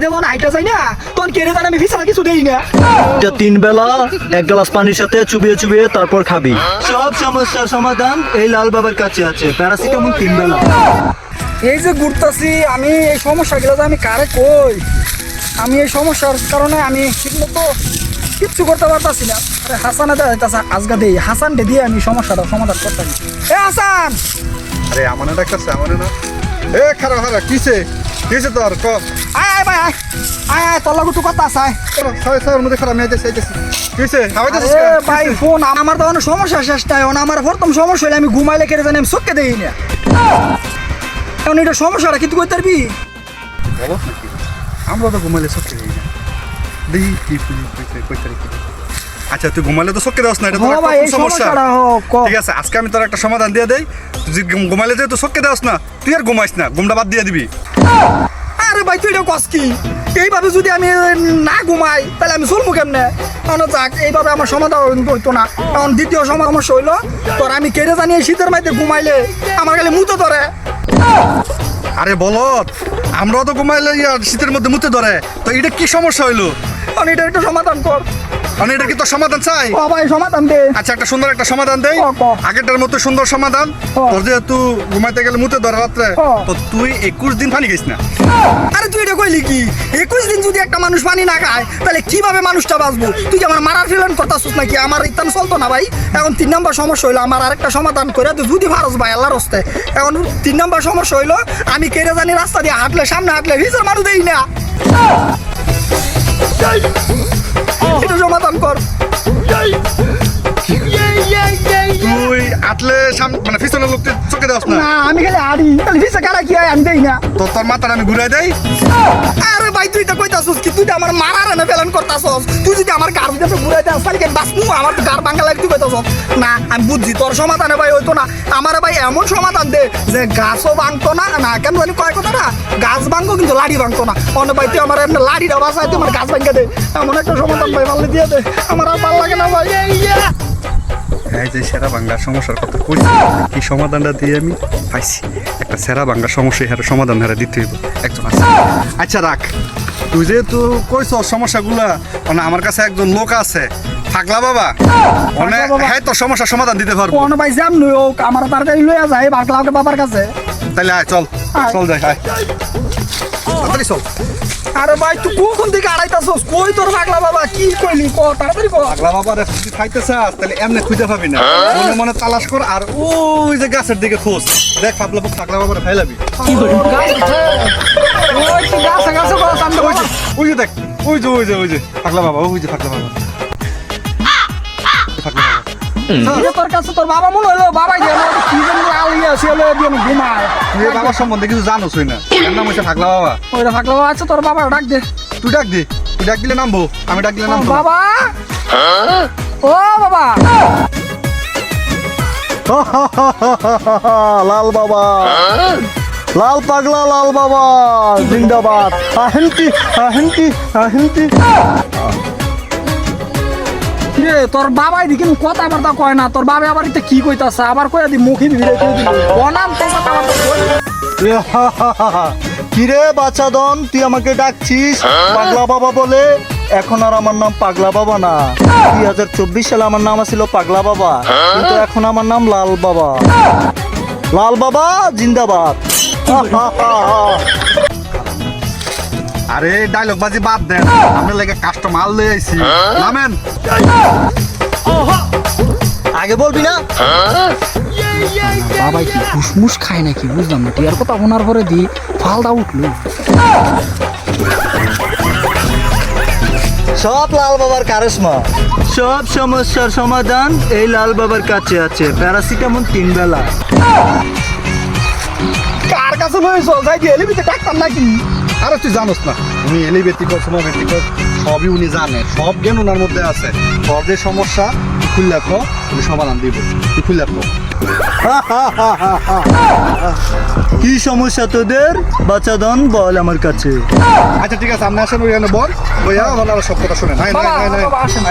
যখন হাইটা যাই না। তখন কেড়ে জান আমি ভিসার কিছু দেই না। এটা তিন বেলা এক গ্লাস পানির সাথে চুবিয়ে চুবিয়ে তারপর খাবি। সব সমস্যার সমাধান এই লাল বাবার কাছে আছে। প্যারাসিটামল তিন বেলা। এই যে ঘুরতাছি আমি এই সমস্যাগুলো যে আমি কারে কই? আমি এই সমস্যার কারণে আমি ঠিকমতো কিচ্ছু করতে পারতাছি না। আরে হাসানে দেখাইতেছে আজগা দেই। হাসান দিয়ে আমি সমস্যাটা সমাধান করতাম এ হাসান! আরে আমানে ডাকতেছে আমানে না। এ খারাপ খারাপ কিসে? কিসে তোর ক? আয় আয় ভাই আয়। আয় আয় তোর লগু তো কথা আছে আয়। ছয় ছয়ের মধ্যে খারাপ মেয়েছে সেইতেছি কিসে হাওয়াইতেছিস আরে ভাই ফোন আমার তো কোনো সমস্যা শেষ নাই এখন আমার প্রথম সমস্যা হলে আমি ঘুমাইলে কেটে জানি আমি চোখকে দেই না। এখন এটা সমস্যাটা কি তুই করতে পারবি বলো নাকি আমরা তো ঘুমাইলে সত্যি যাই না। দেখি কি ফুলি কইতে কইতে কি? আচ্ছা তুই ঘুমালে তো সত্যি দাস না এটা তো হ্যাঁ ভাই এই সমস্যাটা হোক ঠিক আছে আজকে আমি তোর একটা সমাধান দিয়ে দেই। তুই যে ঘুম- ঘুমাইলে যে তুই সত্যি দাস না তুই আর ঘুমাইস না ঘুমটা বাদ দিয়ে দিবি। আরে ভাই তুই এটা কস কি? এইভাবে যদি আমি না ঘুমাই তাহলে আমি চলবো কেমনে? কারণ যাক এইভাবে আমার সমাধান হইতো না। কারণ দ্বিতীয় সমস্যা হইল তোর আমি কেড়ে জানি এই শীতের মাইতে ঘুমাইলে আমার খালি মুতো ধরে। আরে বলত আমরাও তো ঘুমাইলে শীতের মধ্যে মুতে ধরে। তো এটা কি সমস্যা হইল? কারণ এটা একটা সমাধান কর। মানে এটা কি তোর সমাধান চাই? ও ভাই সমাধান দে। আচ্ছা একটা সুন্দর একটা সমাধান দেই। ক। আগেরটার মতো সুন্দর সমাধান। তোর যেহেতু ঘুমাইতে গেলে মুতে ধরে রাত্রে তো তুই একুশ দিন পানি গেছিস না। আরে তুই এটা কইলি কি? একুশ দিন যদি একটা মানুষ পানি না খায় তাহলে কীভাবে মানুষটা বাঁচবো? তুই কি আমার মারার ফিলন করতেছিস নাকি? আমার ইত্যান চলতো না ভাই। এখন তিন নম্বর সমস্যা হইল আমার আরেকটা সমাধান করে তুই যদি ভারস ভাই আল্লাহর হস্তে। এখন তিন নম্বর সমস্যা হইল আমি কেড়ে জানি রাস্তা দিয়ে হাঁটলে সামনে হাঁটলে ভিজের মানুষ দেই না। তুই মানে পিছনের লোক তুই চোখে দেওয়াস না। না আমি খালি হাঁড়ি তাহলে ভিজে কারা কি হয় আমি দেই না। তো তোর মাথাটা আমি ঘুরাই দেই। আরে ভাই তুই তো কইতাছস কি তুই তো আমার মারার এনে ফেলেন করতাছস। তুই যদি আমার গার ভিতরে ঘুরাই দেস তাহলে কি বাঁচবো? আমার তো গার ভাঙা লাগে তুই কইতাছস। না আমি বুঝছি তোর সমাধানে ভাই হইতো না। আমার ভাই এমন সমাধান দে যে গাছও ভাঙতো না না কেন জানি কয় কথা না গাছ ভাঙবো কিন্তু লাড়ি ভাঙতো না। অন্য ভাই তুই আমার এমনি লাড়িটা বাসায় তুই আমার গাছ ভাঙকে দে। এমন একটা সমাধান ভাই ভালো দিয়ে দে। আমার আর ভালো লাগে না ভাই। এই যে সেরা বাংলার সমস্যার কথা কইছি। কি সমাধানটা দিয়ে আমি পাইছি? একটা সেরা বাংলার সমস্যা হেরে সমাধান হেরে দিতে হইব। একজন আছে। আচ্ছা রাখ। তুই যেহেতু কইছ সমস্যাগুলা মানে আমার কাছে একজন লোক আছে। থাকলা বাবা। মানে হ্যাঁ তোর সমস্যার সমাধান দিতে পারব। অন্য ভাই যাম নই হোক আমার তাড়াতাড়ি লইয়া যায় বাকলাকে বাবার কাছে। তাহলে আয় চল। চল যাই আয়। তাড়াতাড়ি চল। আরে ভাই তুই কখন থেকে আড়াইতাছস? কই তোর পাগলা বাবা? কি কইলি? ক তাড়াতাড়ি ক। পাগলা বাবার যদি খাইতে চাস তাহলে এমনি খুঁজে পাবি না। মনে মনে তালাশ কর আর ওই যে গাছের দিকে খোঁজ। দেখ পাগলা পাগলা বাবার ফাইলাবি। ওই তুই গাছে গাছে কথা ওই যে দেখ ওই যে ওই যে ওই যে পাগলা বাবা ওই যে পাগলা বাবা। তোর কাছে তোর বাবা মনে হলো? দিয়ে কি দিয়ে ঘুমায়। তুই বাবার সম্বন্ধে কিছু জানোস না। এর নাম হচ্ছে পাগলা বাবা। ওই থাকল আছে তোর বাবা ডাক দে। তুই ডাক দে। তুই ডাক দিলে নামবো। আমি ডাক দিলে ও নামবো বাবা! ও বাবা! লাল বাবা। লাল পাগলা লাল বাবা। জিন্দাবাদ। আহেন কি আহেন কি আহেন কি রে, তোর বাবাই দেখি কথা বার্তা কয় না। তোর বাবা আবার কি কইতাছে? আবার কইয়া দি মুখে ভিড়ে বার্তা কই কিরে বাচ্চাদন তুই আমাকে ডাকছিস? পাগলা বাবা বলে। এখন আর আমার নাম পাগলা বাবা না। দুই হাজার চব্বিশ সালে আমার নাম ছিল পাগলা বাবা। কিন্তু এখন আমার নাম লাল বাবা। লাল বাবা, জিন্দাবাদ। আরে ডায়লগ বাজি বাদ দেন। আমরা লাগে কাস্টমার লই আইছি। নামেন। আগে বলবি না? বাবাই কি ফুসমুস খায় নাকি? বুঝলাম না টিয়ার কথা ওনার পরে দি ফালদা উঠল। সব লাল বাবার কারিশমা। সব সমস্যার সমাধান এই লাল বাবার কাছে আছে। প্যারাসিটামল তিন বেলা। কার কাছে লই চল যাই দিয়ে এলিবিতে ডাক্তার নাকি? আরে তুই জানোস না উনি এলিভেটিক সোনোভেটিক সবই উনি জানে। সব জ্ঞান ওনার মধ্যে আছে। সব যে সমস্যা তুই খুললে রাখো উনি সমাধান দিব। তুই খুললে রাখো কি সমস্যা তোদের? বাচ্চাদন বল আমার কাছে। আচ্ছা ঠিক আছে আপনি আসেন ওইখানে বল। ওইয়া ওনারা সব কথা শুনেন। নাই নাই বাবা নাই আসেন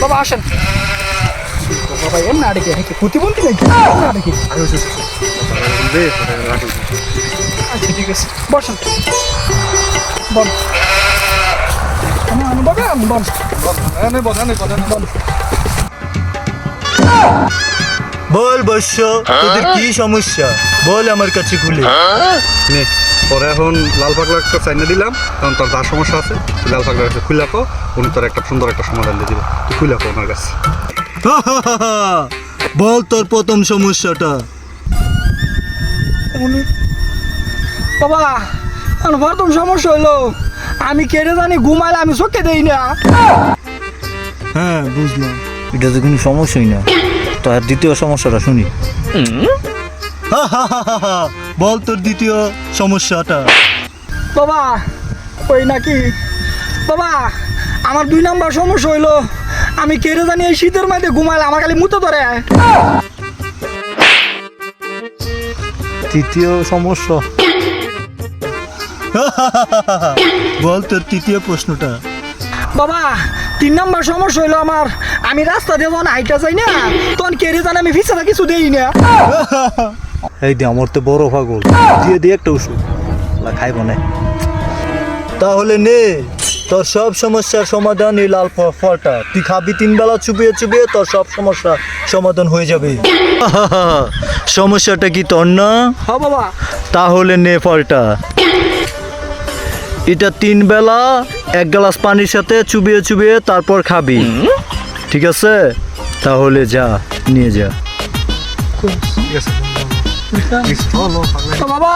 বাবা আসেন। বাবা এম না ডেকে হেকে প্রতিবন্ধী নাকি না ডেকে আরে ওই যে- দে, রাখো। আচ্ছা ঠিক আছে বসেন বল আমি বল তোদের কি সমস্যা? বল আমার কাছে খুলে। নে পরে এখন লাল পাগলা একটা চাইনা দিলাম কারণ তার যা সমস্যা আছে লাল পাগলার কাছে খুলে রাখো উনি তোর একটা সুন্দর একটা সমাধান দিয়ে দিবে। তুই খুলে রাখো ওনার কাছে। বল তোর প্রথম সমস্যাটা। উনি। বাবা আমার প্রথম সমস্যা হলো আমি কেটে জানি ঘুমাইলে আমি চোখে দেই না। হ্যাঁ বুঝলাম। এটা তো কোনো সমস্যাই না। তো আর দ্বিতীয় সমস্যাটা শুনি। বল তোর দ্বিতীয় সমস্যাটা। বাবা ওই নাকি? বাবা আমার দুই নাম্বার সমস্যা হইল। আমি কেটে জানি এই শীতের মধ্যে ঘুমাইলে আমার খালি মুতে ধরে। তৃতীয় সমস্যা। বল তোর তৃতীয় প্রশ্নটা। বাবা তিন নম্বর সমস্যা হইল আমার। আমি রাস্তা দিয়ে যখন হাইটা যাই না তখন কেড়ে জানি আমি ফিসা কিছু দেই না। এই দে আমার তো বড় পাগল। দিয়ে দিয়ে একটা ওষুধ। না খাইব না। তাহলে নে তোর সব সমস্যার সমাধান এই লাল ফলটা। তুই খাবি তিন বেলা চুপিয়ে চুপিয়ে তোর সব সমস্যা সমাধান হয়ে যাবে। সমস্যাটা কি তোর না? বাবা। তাহলে নে ফলটা। এটা তিন বেলা এক গ্লাস পানির সাথে চুবিয়ে চুবিয়ে তারপর খাবি। ঠিক আছে? তাহলে যা নিয়ে যা। বাবা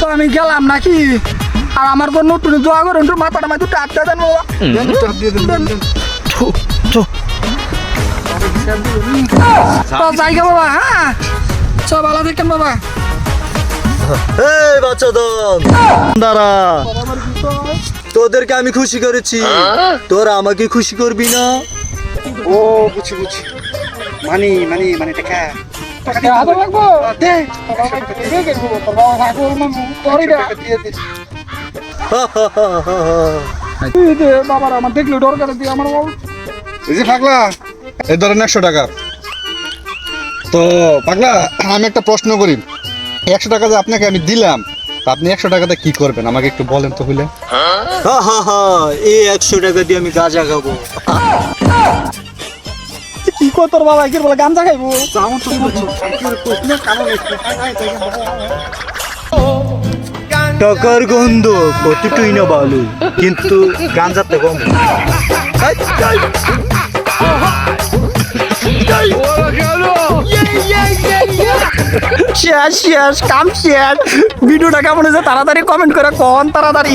তো আমি গেলাম নাকি? আর আমার তো নতুন দোয়া করুন তোর মাথাটা মাথা দুটো আটটা দেন বাবা। দেন। জায়গা বাবা হ্যাঁ। সব ভালো থাকেন বাবা? এই বাচ্চা দল দাঁড়া। তোদেরকে আমি খুশি করেছি। তোরা আমাকে খুশি করবি না? ও বুঝি বুঝি মানি মানি মানে টাকা বাবার আমার দেখলে দরকার দিয়ে আমার এই যে পাগলা এই ধরেন একশো টাকা। তো পাগলা আমি একটা প্রশ্ন করি। একশো টাকা যে আপনাকে আমি দিলাম আপনি একশো টাকাটা কি করবেন? আমাকে একটু বলেন তো হইলে। এই একশো টাকা দিয়ে আমি গাঁজা খাব। কি কো তোর বাবা কি বলে গাঞ্জা খাইবো? টাকার গন্ধ কতটুই না ভালো কিন্তু গাঁজাতে কম শেষ শেষ কাম শেষ। ভিডিওটা কেমন হয়েছে তাড়াতাড়ি কমেন্ট করে কন তাড়াতাড়ি।